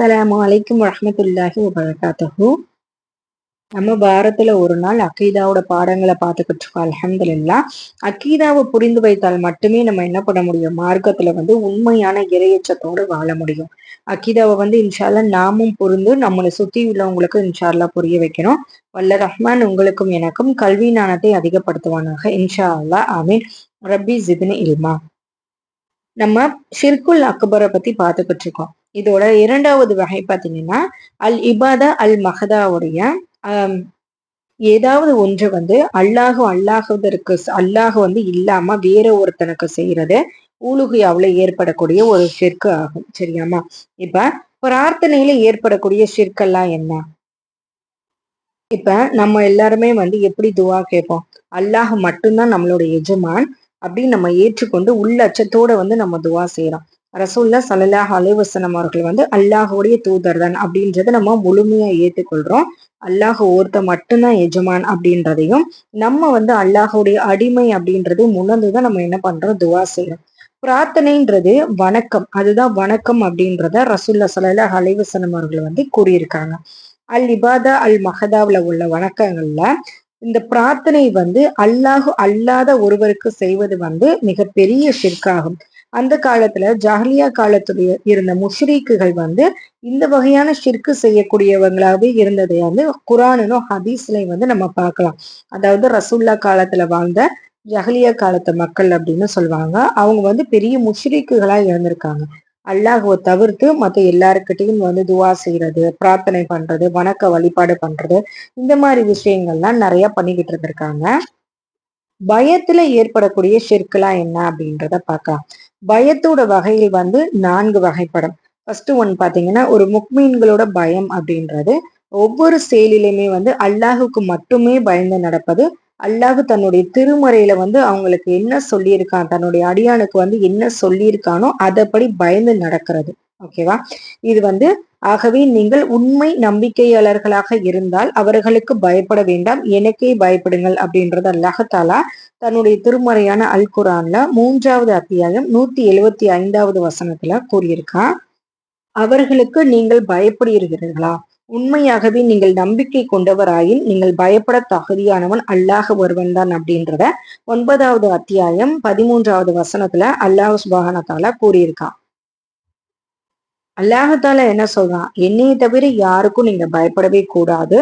அஸ்லாம் அலைக்கும் வரமத்துல்லாஹி வபரகாத்தஹு. நம்ம பாரத்தில் ஒரு நாள் அக்கீதாவோட பாடங்களை பார்த்துக்கிட்டு இருக்கோம் அலமதுல்லா அக்கீதாவை புரிந்து வைத்தால் மட்டுமே நம்ம என்ன பண்ண முடியும்? மார்க்கத்துல வந்து உண்மையான இரையச்சத்தோடு வாழ முடியும். அக்கீதாவை வந்து இன்ஷால்லா நாமும் புரிந்து நம்மளை சுத்தி உள்ளவங்களுக்கு இன்ஷால்லா புரிய வைக்கணும். வல்ல ரஹ்மான் உங்களுக்கும் எனக்கும் கல்வி ஞானத்தை அதிகப்படுத்துவானாக. இன்ஷா அல்லா ஆமீன். ரப்பி ஜித்னி இல்மா. நம்ம ஷிர்குல் அக்பரை பத்தி பார்த்துக்கிட்டு இருக்கோம். இதோட இரண்டாவது வகை பார்த்தீங்கன்னா அல் இபாதா அல் மஹதாவுடைய ஏதாவது ஒன்று வந்து அல்லாஹு அல்லாஹுவதற்கு அல்லாஹ் வந்து இல்லாம வேற ஒருத்தனுக்கு செய்யறது ஊழுகையாவில் ஏற்படக்கூடிய ஒரு ஷிற்கு ஆகும். சரியாமா இப்ப பிரார்த்தனையில ஏற்படக்கூடிய ஷிற்கெல்லாம் என்ன? இப்ப நம்ம எல்லாருமே வந்து எப்படி துவா கேட்போம்? அல்லாஹ் மட்டும்தான் நம்மளோட எஜமான் அப்படின்னு நம்ம ஏற்றுக்கொண்டு உள்ளச்சத்தோட வந்து நம்ம துவா செய்யறோம். ரசூல்லா சல்லல்லாஹ் அலைவசனம் அவர்கள் வந்து அல்லாஹுடைய தூதர் தான் அப்படின்றத நம்ம முழுமையா ஏற்றுக்கொள்றோம் அல்லாஹ் ஒருத்த மட்டும்தான் எஜமான் அப்படின்றதையும் நம்ம வந்து அல்லாஹுடைய அடிமை அப்படின்றது உணர்ந்துதான் நம்ம என்ன பண்றோம்? துவா செய்யறோம். பிரார்த்தனைன்றது வணக்கம். அதுதான் வணக்கம் அப்படின்றத ரசூல்லா சல்லல்லாஹ் அலைவசனம் அவர்கள் வந்து கூறியிருக்காங்க. அல் இபாதா அல் மஹதாவில் உள்ள வணக்கங்கள்ல இந்த பிரார்த்தனை வந்து அல்லாஹு அல்லாத ஒருவருக்கு செய்வது வந்து மிகப்பெரிய ஷிர்காகும் அந்த காலத்துல ஜாஹ்லியா காலத்துடைய இருந்த முஷ்ரீக்குகள் வந்து இந்த வகையான ஷிர்கு செய்யக்கூடியவங்களாவே இருந்ததை வந்து குரானும் ஹதீஸ்லையும் வந்து நம்ம பார்க்கலாம். அதாவது ரசுல்லா காலத்துல வாழ்ந்த ஜஹலியா காலத்து மக்கள் அப்படின்னு சொல்லுவாங்க. அவங்க வந்து பெரிய முஷ்ரீக்குகளா இருந்திருக்காங்க. அல்லாஹுவை தவிர்த்து மற்ற எல்லாருக்கிட்டையும் வந்து துவா செய்யறது பிரார்த்தனை பண்றது வணக்க வழிபாடு பண்றது இந்த மாதிரி விஷயங்கள்லாம் நிறைய பண்ணிக்கிட்டு இருந்திருக்காங்க. பயத்துல ஏற்படக்கூடிய ஷிற்குலாம் என்ன அப்படின்றத பார்க்கலாம். பயத்தோட வகையில் வந்து நான்கு வகைப்படும். ஃபர்ஸ்ட் ஒன் பாத்தீங்கன்னா ஒரு முக்மீன்களோட பயம் அப்படின்றது. ஒவ்வொரு செயலிலுமே வந்து அல்லாஹுக்கு மட்டுமே பயந்து நடப்பது. அல்லாஹ் தன்னுடைய திருமறையில வந்து அவங்களுக்கு என்ன சொல்லியிருக்கான் தன்னுடைய அடியானுக்கு வந்து என்ன சொல்லியிருக்கானோ அதப்படி பயந்து நடக்கிறது. ஓகேவா இது வந்து ஆகவே நீங்கள் உண்மை நம்பிக்கையாளர்களாக இருந்தால் அவர்களுக்கு பயப்பட வேண்டாம் எனக்கே பயப்படுங்கள் அப்படின்றது அல்லாஹாலா தன்னுடைய திருமறையான அல் குரான்ல மூன்றாவது அத்தியாயம் நூத்தி எழுவத்தி ஐந்தாவது வசனத்துல கூறியிருக்கான் அவர்களுக்கு நீங்கள் பயப்படுகிறீர்களா? உண்மையாகவே நீங்கள் நம்பிக்கை கொண்டவராயின் நீங்கள் பயப்பட தகுதியானவன் அல்லாஹ் ஒருவன் தான் அப்படின்றத ஒன்பதாவது அத்தியாயம் பதிமூன்றாவது வசனத்துல அல்லாஹ் சுபானத்தால கூறியிருக்கான் அல்லாஹால என்ன சொல்றான்? என்னையை தவிர யாருக்கும் நீங்க பயப்படவே கூடாது.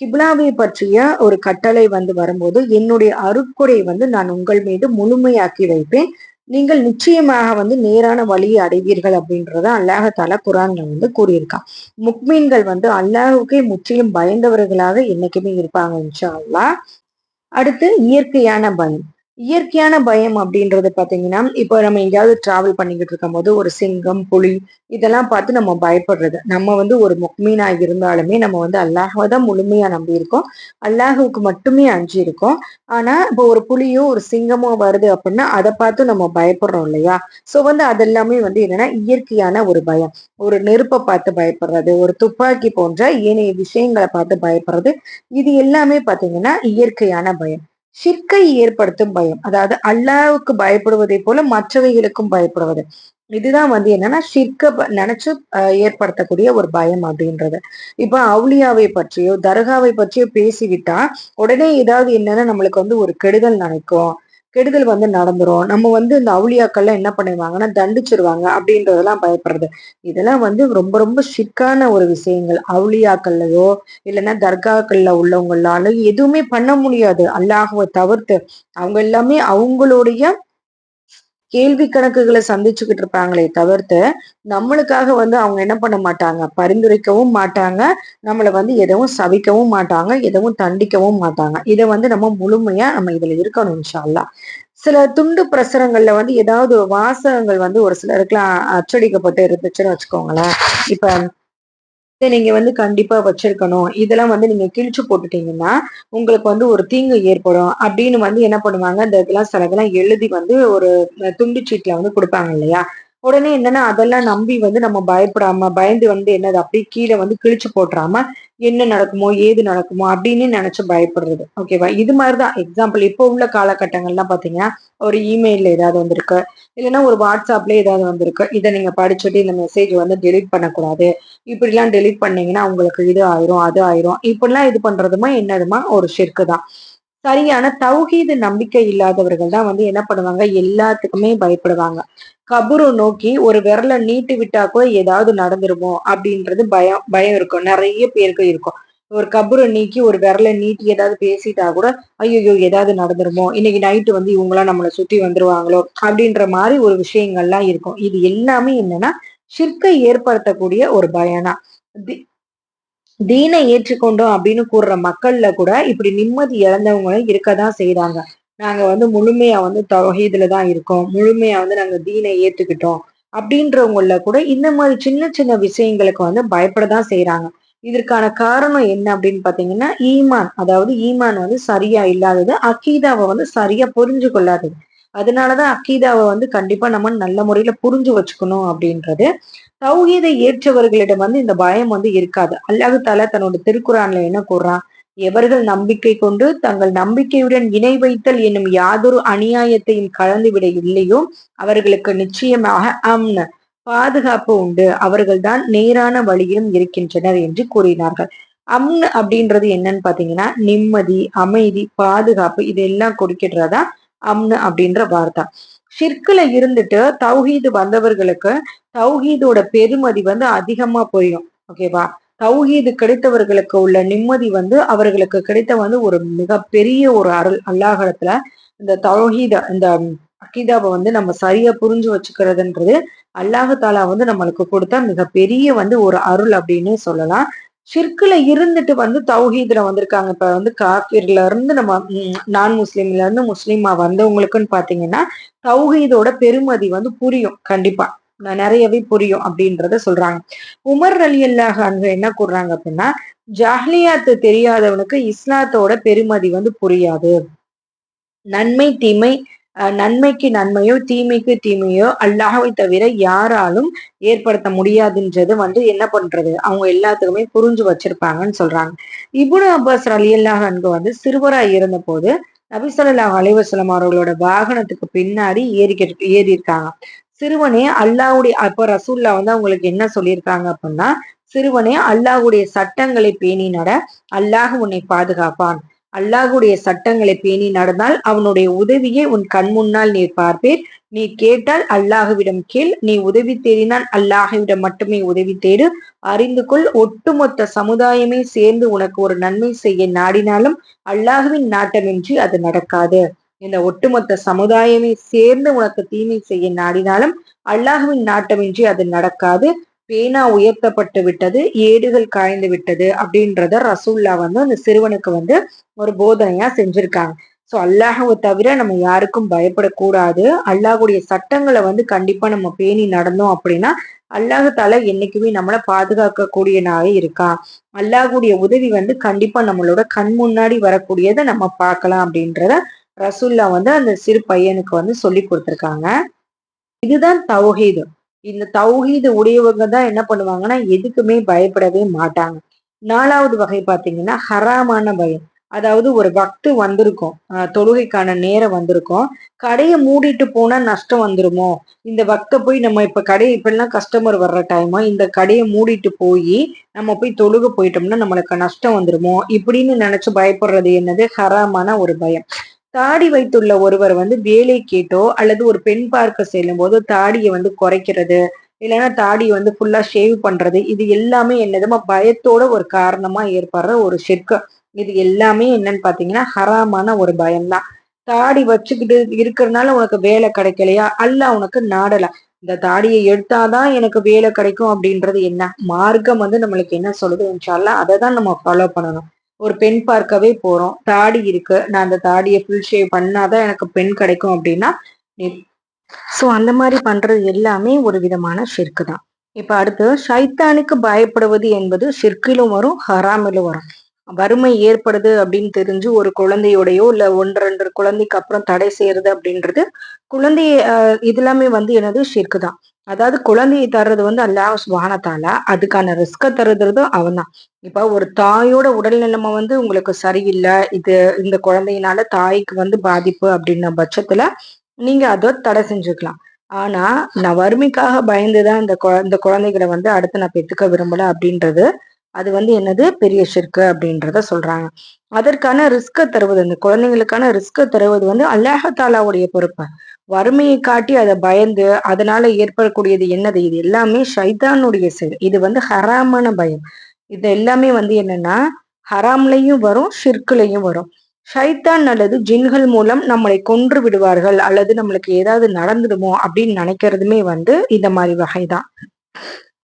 கிப்லாவை பற்றிய ஒரு கட்டளை வந்து வரும்போது என்னுடைய அருட்கொடை வந்து நான் உங்கள் மீது முழுமையாக்கி வைப்பேன். நீங்கள் நிச்சயமாக வந்து நேரான வழியை அடைவீர்கள் அப்படின்றத அல்லாஹால குரான்ல வந்து கூறியிருக்கான். முக்மீன்கள் வந்து அல்லாஹுக்கே முற்றிலும் பயந்தவர்களாக என்னைக்குமே இருப்பாங்க இன்ஷா அல்லா அடுத்து இயற்கையான பயம் இயற்கையான பயம் அப்படின்றது பாத்தீங்கன்னா இப்போ நம்ம எங்கேயாவது டிராவல் பண்ணிக்கிட்டு இருக்கும் போது ஒரு சிங்கம் புலி இதெல்லாம் பார்த்து நம்ம பயப்படுறது. நம்ம வந்து ஒரு முக்மீனா இருந்தாலுமே நம்ம வந்து அல்லாஹவை தான் முழுமையா நம்பி இருக்கோம். அல்லாஹுக்கு மட்டுமே அஞ்சு இருக்கோம். ஆனா இப்போ ஒரு புலியோ ஒரு சிங்கமோ வருது அப்படின்னா அதை பார்த்து நம்ம பயப்படுறோம் இல்லையா? சோ வந்து அதெல்லாமே வந்து என்னன்னா இயற்கையான ஒரு பயம். ஒரு நெருப்பை பார்த்து பயப்படுறது ஒரு துப்பாக்கி போன்ற ஏனைய விஷயங்களை பார்த்து பயப்படுறது இது எல்லாமே பாத்தீங்கன்னா இயற்கையான பயம். ஷிர்கை ஏற்படுத்தும் பயம். அதாவது அல்லாவுக்கு பயப்படுவதை போல மற்றவைகளுக்கும் பயப்படுவது. இதுதான் வந்து என்னன்னா ஷிர்க நினைச்சு அஹ், ஏற்படுத்தக்கூடிய ஒரு பயம் அப்படின்றது. இப்ப அவுளியாவை பற்றியோ தர்காவை பற்றியோ பேசிவிட்டா உடனே ஏதாவது என்னன்னா நம்மளுக்கு வந்து ஒரு கெடுதல் நினைக்கும் கெடுதல் வந்து நடந்துரும். நம்ம வந்து இந்த அவுளியாக்கள்லாம் என்ன பண்ணுவாங்கன்னா தண்டிச்சிருவாங்க அப்படின்றதெல்லாம் பயப்படுறது. இதெல்லாம் வந்து ரொம்ப ரொம்ப ஷிக்கான ஒரு விஷயங்கள். அவுளியாக்கள்லயோ இல்லைன்னா தர்காக்கள்ல உள்ளவங்களால எதுவுமே பண்ண முடியாது. அல்லாஹுவை தவிர்த்து அவங்க எல்லாமே அவங்களுடைய கேள்வி கணக்குகளை சந்திச்சுக்கிட்டு இருப்பாங்களே தவிர்த்து நம்மளுக்காக வந்து அவங்க என்ன பண்ண மாட்டாங்க? பரிந்துரைக்கவும் மாட்டாங்க. நம்மளை வந்து எதுவும் சவிக்கவும் மாட்டாங்க. எதுவும் தண்டிக்கவும் மாட்டாங்க. இதை வந்து நம்ம முழுமையா நம்ம இதுல இருக்கணும் இன்ஷால்லா சில துண்டு பிரசுரங்கள்ல வந்து ஏதாவது ஒரு வாசகங்கள் வந்து ஒரு சிலருக்குலாம் அச்சடிக்கப்பட்டு இருந்துச்சுன்னு வச்சுக்கோங்களேன். இப்ப இதை நீங்க வந்து கண்டிப்பா வச்சிருக்கணும். இதெல்லாம் வந்து நீங்க கிழிச்சு போட்டுட்டீங்கன்னா உங்களுக்கு வந்து ஒரு தீங்கு ஏற்படும். அப்படின்னு வந்து என்ன பண்ணுவாங்க? இந்த இதெல்லாம் சிலதெல்லாம் எழுதி வந்து ஒரு துண்டு சீட்ல வந்து கொடுப்பாங்க இல்லையா? உடனே என்னன்னா அதெல்லாம் நம்பி வந்து நம்ம பயப்படாம பயந்து வந்து என்னது அப்படியே கீழே வந்து கிழிச்சு போட்டுறாம என்ன நடக்குமோ ஏது நடக்குமோ அப்படின்னு நினைச்சு பயப்படுறது. ஓகேவா இது மாதிரிதான். எக்ஸாம்பிள் இப்போ உள்ள காலகட்டங்கள்லாம் பாத்தீங்கன்னா ஒரு இமெயில்ல ஏதாவது வந்திருக்கு. இல்லைன்னா ஒரு வாட்ஸ்அப்ல ஏதாவது வந்திருக்கு. இதை நீங்க படிச்சுட்டு இந்த மெசேஜ் வந்து டெலிட் பண்ணக்கூடாது. இப்படிலாம் டெலிட் பண்ணீங்கன்னா உங்களுக்கு இது ஆயிரும் அது ஆயிரும். இப்படிலாம் இது பண்றதுமா என்னதுமா? ஒரு ஷிர்க்கு தான் சரியான தௌஹீது நம்பிக்கை இல்லாதவர்கள் தான் வந்து என்ன பண்ணுவாங்க? எல்லாத்துக்குமே பயப்படுவாங்க. கபுரு நோக்கி ஒரு விரலை நீட்டி விட்டா கூட ஏதாவது நடந்துருமோ? அப்படின்றது பயம் பயம் இருக்கும். நிறைய பேருக்கு இருக்கும். ஒரு கபுரை நீக்கி ஒரு விரலை நீட்டி ஏதாவது பேசிட்டா கூட ஐயோ ஏதாவது நடந்துருமோ? இன்னைக்கு நைட்டு வந்து இவங்களாம் நம்மளை சுத்தி வந்துருவாங்களோ? அப்படின்ற மாதிரி ஒரு விஷயங்கள்லாம் இருக்கும். இது எல்லாமே என்னன்னா ஷிர்கை ஏற்படுத்தக்கூடிய ஒரு பயனா தீனை ஏற்றுக்கொண்டோம் அப்படின்னு கூறுற மக்கள்ல கூட இப்படி நிம்மதி இழந்தவங்களும் இருக்கதான் செய்யறாங்க நாங்க வந்து முழுமையா வந்து தொகைதுல தான் இருக்கோம். முழுமையா வந்து நாங்க தீனை ஏத்துக்கிட்டோம். அப்படின்றவங்கள கூட இந்த மாதிரி சின்ன சின்ன விஷயங்களுக்கு வந்து பயப்படதான் செய்யறாங்க இதற்கான காரணம் என்ன அப்படின்னு பாத்தீங்கன்னா ஈமான். அதாவது ஈமான் வந்து சரியா இல்லாதது அக்கீதாவை வந்து சரியா புரிஞ்சு கொள்ளாதது அதனாலதான் அக்கீதாவை வந்து கண்டிப்பா நம்ம நல்ல முறையில புரிஞ்சு வச்சுக்கணும் அப்படின்றது. தௌஹீதை ஏற்றவர்களிடம் வந்து இந்த பயம் வந்து இருக்காது. அல்லாஹு தாலா தன்னோட திருக்குறான்ல என்ன கூறுறான்? எவர்கள் நம்பிக்கை கொண்டு தங்கள் நம்பிக்கையுடன் இணை வைத்தல் என்னும் யாதொரு அநியாயத்தையும் கலந்துவிட இல்லையோ அவர்களுக்கு நிச்சயமாக அம்ன பாதுகாப்பு உண்டு. அவர்கள்தான் நேரான வழியிலும் இருக்கின்றனர் என்று கூறினார்கள். அம்னு அப்படின்றது என்னன்னு பாத்தீங்கன்னா நிம்மதி அமைதி பாதுகாப்பு இதெல்லாம் கொடுக்கின்றதா? அம்னு அப்படின்ற வார்த்தை. ஷிர்குல இருந்துட்டு தௌஹீது வந்தவர்களுக்கு தௌஹீதோட பெருமதி வந்து அதிகமா போயிடும் ஓகேவா தௌஹீது கிடைத்தவர்களுக்கு உள்ள நிம்மதி வந்து அவர்களுக்கு கிடைத்த வந்து ஒரு மிகப்பெரிய ஒரு அருள். அல்லாஹலத்துல இந்த தௌஹீத இந்த அக்கீதாவை வந்து நம்ம சரியா புரிஞ்சு வச்சுக்கிறதுன்றது அல்லாஹு தாலா வந்து நம்மளுக்கு கொடுத்த மிகப்பெரிய வந்து ஒரு அருள் அப்படின்னு சொல்லலாம். ஷிர்குல இருந்துட்டு வந்து தௌஹீதுல வந்திருக்காங்க. இப்ப வந்து காஃபிர்ல இருந்து நம்ம நான் முஸ்லீம்ல இருந்து முஸ்லீமா வந்தவங்களுக்குன்னு பாத்தீங்கன்னா தௌஹீதோட பெருமதி வந்து புரியும். கண்டிப்பா. நிறையவே புரியும் அப்படின்றத சொல்றாங்க. உமர் அலி அல்லாஹ் அங்க என்ன கூடுறாங்க அப்படின்னா ஜாஹ்லியாத்து தெரியாதவனுக்கு இஸ்லாத்தோட பெருமதி வந்து புரியாது. நன்மை தீமை நன்மைக்கு நன்மையோ தீமைக்கு தீமையோ அல்லாஹவை தவிர யாராலும் ஏற்படுத்த முடியாதுன்றது வந்து என்ன பண்றது? அவங்க எல்லாத்துக்குமே புரிஞ்சு வச்சிருப்பாங்கன்னு சொல்றாங்க. இபுன் அப்பாஸ் அலி அல்லாஹ் அன்பு வந்து சிறுவராய் இருந்த போது நபிசல்லாஹ் அலைவசலம் அவர்களோட வாகனத்துக்கு பின்னாடி ஏறி ஏறி இருக்காங்க சிறுவனே அல்லாவுடைய அப்ப ரசூல்லா வந்து அவங்களுக்கு என்ன சொல்லியிருக்காங்க அப்படின்னா சிறுவனே அல்லாஹுடைய சட்டங்களை பேணி நட அல்லாஹ் உன்னை பாதுகாப்பான். அல்லாஹுடைய சட்டங்களை பேணி நடந்தால் அவனுடைய உதவியை உன் கண் முன்னால் நீ பார்ப்பீர். நீ கேட்டால் அல்லாஹுவிடம் கீழ் நீ உதவி தேடினால் அல்லாஹுவிடம் மட்டுமே உதவி தேடு. அறிந்து கொள். ஒட்டுமொத்த சமுதாயமே சேர்ந்து உனக்கு ஒரு நன்மை செய்ய நாடினாலும் அல்லாஹுவின் நாட்டமின்றி அது நடக்காது. இந்த ஒட்டுமொத்த சமுதாயமே சேர்ந்து உனக்கு தீமை செய்ய நாடினாலும் அல்லாஹுவின் நாட்டமின்றி அது நடக்காது. பேனா உயர்த்தப்பட்டு விட்டது ஏடுகள் காய்ந்து விட்டது அப்படின்றத ரசூல்லா வந்து அந்த சிறுவனுக்கு வந்து ஒரு போதனையா செஞ்சிருக்காங்க. ஸோ அல்லாஹவை தவிர நம்ம யாருக்கும் பயப்படக்கூடாது. அல்லாஹுடைய சட்டங்களை வந்து கண்டிப்பா நம்ம பேணி நடந்தோம் அப்படின்னா அல்லாஹு தலை என்னைக்குமே நம்மளை பாதுகாக்கக்கூடியனாக இருக்கான் அல்லாஹுடைய உதவி வந்து கண்டிப்பா நம்மளோட கண் முன்னாடி வரக்கூடியதை நம்ம பார்க்கலாம் அப்படின்றத ரசுல்லா வந்து அந்த சிறு பையனுக்கு வந்து சொல்லி கொடுத்துருக்காங்க. இதுதான் தௌஹீது. இந்த தௌஹீது உடையவங்க தான் என்ன பண்ணுவாங்கன்னா எதுக்குமே பயப்படவே மாட்டாங்க. நாலாவது வகை பார்த்தீங்கன்னா ஹராமான பயம். அதாவது ஒரு வக்து வந்திருக்கும். தொழுகைக்கான நேரம் வந்திருக்கும். கடையை மூடிட்டு போனா நஷ்டம் வந்துருமோ? இந்த வக்த போய் நம்ம இப்ப கடை இப்பெல்லாம் கஸ்டமர் வர்ற டைமா இந்த கடையை மூடிட்டு போய் நம்ம போய் தொழுக போயிட்டோம்னா நம்மளுக்கு நஷ்டம் வந்துருமோ? இப்படின்னு நினைச்சு பயப்படுறது என்னது? ஹராமான ஒரு பயம். தாடி வைத்துள்ள ஒருவர் வந்து வேலை கேட்டோ அல்லது ஒரு பெண் பார்க்க செல்லும் போது தாடியை வந்து குறைக்கிறது. இல்லைன்னா தாடியை வந்து ஃபுல்லா ஷேவ் பண்றது. இது எல்லாமே என்னதுமா? பயத்தோட ஒரு காரணமா ஏற்படுற ஒரு ஷெர்க்கு இது எல்லாமே என்னன்னு பாத்தீங்கன்னா ஹராமான ஒரு பயம்தான். தாடி வச்சுக்கிட்டு இருக்கிறதுனால உனக்கு வேலை கிடைக்கலையா? அல்ல உனக்கு நாடல. இந்த தாடியை எடுத்தாதான் எனக்கு வேலை கிடைக்கும் அப்படின்றது என்ன? மார்க்கம் வந்து நம்மளுக்கு என்ன சொல்லுது? இன்ஷால்லா அதை தான் நம்ம ஃபாலோ பண்ணணும். ஒரு பெண் பார்க்கவே போறோம். தாடி இருக்கு. நான் அந்த தாடியை ஃபுல் ஷேவ் பண்ணாதான் எனக்கு பெண் கிடைக்கும் அப்படின்னா ஸோ அந்த மாதிரி பண்றது எல்லாமே ஒரு விதமான ஷிர்க்கு தான். இப்ப அடுத்து சைத்தானுக்கு பயப்படுவது என்பது ஷிர்கிலும் வரும் ஹராமிலும் வரும். வறுமை ஏற்படுது அப்படின்னு தெரிஞ்சு ஒரு குழந்தையோடையோ இல்ல ஒன்று ரெண்டு குழந்தைக்கு அப்புறம் தடை செய்யறது அப்படின்றது குழந்தைய இது எல்லாமே வந்து எனது ஷிர்க்கு தான். அதாவது குழந்தையை தர்றது வந்து அல்லாஹ் சுபானத்தால அதுக்கான ரிஸ்க தருதுறதும் அவன் தான் இப்ப ஒரு தாயோட உடல்நிலைமை வந்து உங்களுக்கு சரியில்லை இது இந்த குழந்தையினால தாய்க்கு வந்து பாதிப்பு அப்படின்ன பட்சத்துல நீங்க அதை தடை செஞ்சுக்கலாம். ஆனா நான் வறுமைக்காக பயந்துதான் இந்த இந்த குழந்தைகளை வந்து அடுத்து நான் பெற்றுக்க விரும்பல அப்படின்றது அது வந்து என்னது? பெரிய ஷிர்கு அப்படின்றத சொல்றாங்க. அதற்கான ரிஸ்க தருவது அந்த குழந்தைங்களுக்கான ரிஸ்க தருவது வந்து அல்லாஹாலாவுடைய பொறுப்பு. வறுமையை காட்டி அதை பயந்து அதனால ஏற்படக்கூடியது என்னது? இது எல்லாமே ஷைதானுடைய செயல் இது வந்து ஹராமான பயம். இது எல்லாமே வந்து என்னன்னா ஹராம்லையும் வரும் ஷிர்குலையும் வரும். ஷைத்தான் அல்லது ஜின்கள் மூலம் நம்மளை கொன்று விடுவார்கள் அல்லது நம்மளுக்கு ஏதாவது நடந்துடுமோ அப்படின்னு நினைக்கிறதுமே வந்து இந்த மாதிரி வகைதான்.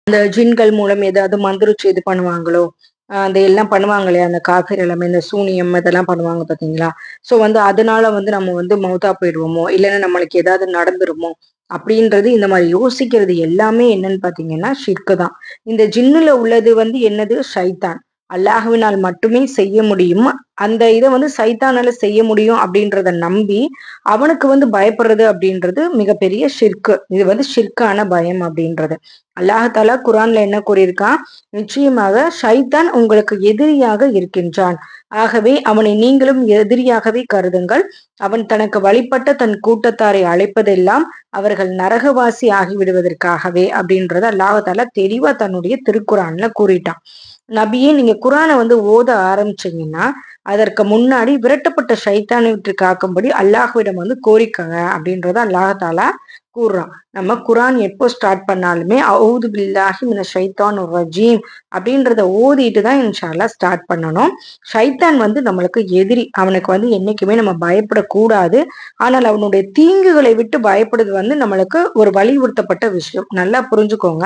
அந்த ஜின்கள் மூலம் ஏதாவது மந்திரிச்சு இது பண்ணுவாங்களோ அந்த எல்லாம் பண்ணுவாங்க இல்லையா அந்த காஃபி எல்லாமே இந்த சூனியம் இதெல்லாம் பண்ணுவாங்க பாத்தீங்களா? சோ வந்து அதனால வந்து நம்ம வந்து மௌத்தா போயிடுவோமோ இல்லைன்னா நம்மளுக்கு ஏதாவது நடந்துருமோ அப்படின்றது இந்த மாதிரி யோசிக்கிறது எல்லாமே என்னன்னு பாத்தீங்கன்னா ஷிர்க்கு தான். இந்த ஜின்னுல உள்ளது வந்து என்னது? ஷைத்தான். அல்லாஹுவினால் மட்டுமே செய்ய முடியும். அந்த இதை வந்து சைத்தானால செய்ய முடியும் அப்படின்றத நம்பி அவனுக்கு வந்து பயப்படுறது அப்படின்றது மிகப்பெரிய ஷிர்க்கு. இது வந்து ஷிர்கான பயம் அப்படின்றது. அல்லாஹால குரான்ல என்ன கூறியிருக்கான் நிச்சயமாக ஷைத்தான் உங்களுக்கு எதிரியாக இருக்கின்றான். ஆகவே அவனை நீங்களும் எதிரியாகவே கருதுங்கள். அவன் தனக்கு வழிபட்ட தன் கூட்டத்தாரை அழைப்பதெல்லாம் அவர்கள் நரகவாசி ஆகிவிடுவதற்காகவே அப்படின்றத அல்லாஹால தெளிவா தன்னுடைய திருக்குறான்ல கூறிட்டான். நபியே நீங்க குரானை வந்து ஓத ஆரம்பிச்சீங்கன்னா அதற்கு முன்னாடி விரட்டப்பட்ட சைத்தானை விட்டு காக்கும்படி அல்லாஹுவிடம் வந்து கோரிக்கங்க அப்படின்றத அல்லாஹாலா கூறுறான். நம்ம குரான் எப்போ ஸ்டார்ட் பண்ணாலுமே அவுது பில்லாஹி மின ஷைத்தான் ரஜீம் அப்படின்றத ஓதிட்டு தான் இன்ஷால்லா ஸ்டார்ட் பண்ணணும். ஷைத்தான் வந்து நம்மளுக்கு எதிரி. அவனுக்கு வந்து என்னைக்குமே நம்ம பயப்படக்கூடாது. ஆனால் அவனுடைய தீங்குகளை விட்டு பயப்படுறது வந்து நம்மளுக்கு ஒரு வலியுறுத்தப்பட்ட விஷயம். நல்லா புரிஞ்சுக்கோங்க.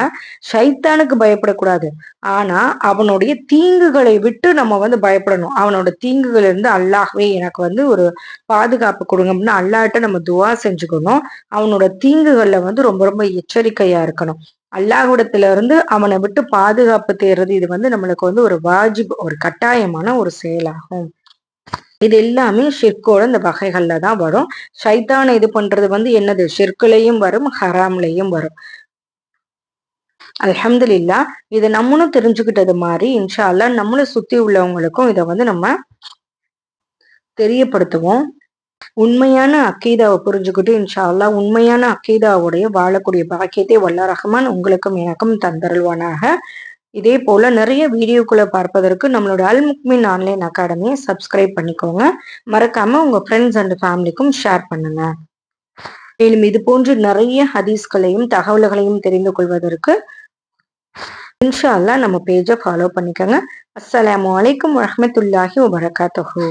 ஷைத்தானுக்கு பயப்படக்கூடாது. ஆனா அவனுடைய தீங்குகளை விட்டு நம்ம வந்து பயப்படணும். அவனோட தீங்குகள் இருந்து அல்லாஹ்வே எனக்கு வந்து ஒரு பாதுகாப்பு கொடுங்க அப்படின்னு அல்லாட்ட நம்ம துவா செஞ்சுக்கணும். அவனோட தீங்குகள்ல வந்து ரொம்ப ரொம்ப எச்சரிக்கையா இருக்கணும். அல்லாஹுடத்துல இருந்து அவனை விட்டு பாதுகாப்பு தேர்றது இது வந்து நம்மளுக்கு வந்து ஒரு வாஜிப் ஒரு கட்டாயமான ஒரு செயலாகும். இது எல்லாமே ஷிர்கோட இந்த வகைகள்ல தான் வரும். சைத்தான இது பண்றது வந்து என்னது? ஷிர்குலையும் வரும் ஹராம்லையும் வரும். அலமதுல்லா இதை நம்மளும் தெரிஞ்சுக்கிட்டது மாதிரி இன்ஷா அல்லா நம்மளும் சுத்தி உள்ளவங்களுக்கும் இதை வந்து நம்ம தெரியப்படுத்துவோம். உண்மையான அக்கீதாவை புரிஞ்சுக்கிட்டு இன்ஷால்லா உண்மையான அக்கீதாவுடைய வாழக்கூடிய பாக்கியத்தை வல்ல ரஹ்மான் உங்களுக்கும் எனக்கும் தந்தருள்வானாக. இதே போல நிறைய வீடியோக்களை பார்ப்பதற்கு நம்மளோட அல் முக்மின் ஆன்லைன் அகாடமியை சப்ஸ்கிரைப் பண்ணிக்கோங்க. மறக்காம உங்க ஃப்ரெண்ட்ஸ் அண்ட் ஃபேமிலிக்கும் ஷேர் பண்ணுங்க. மேலும் இது போன்று நிறைய ஹதீஸ்களையும் தகவல்களையும் தெரிந்து கொள்வதற்கு இன்ஷா அல்லா நம்ம பேஜை ஃபாலோ பண்ணிக்கோங்க. அஸ்லாம் அலைக்கும் வரமத்துல்லாஹி வபரகாத்துஹூ.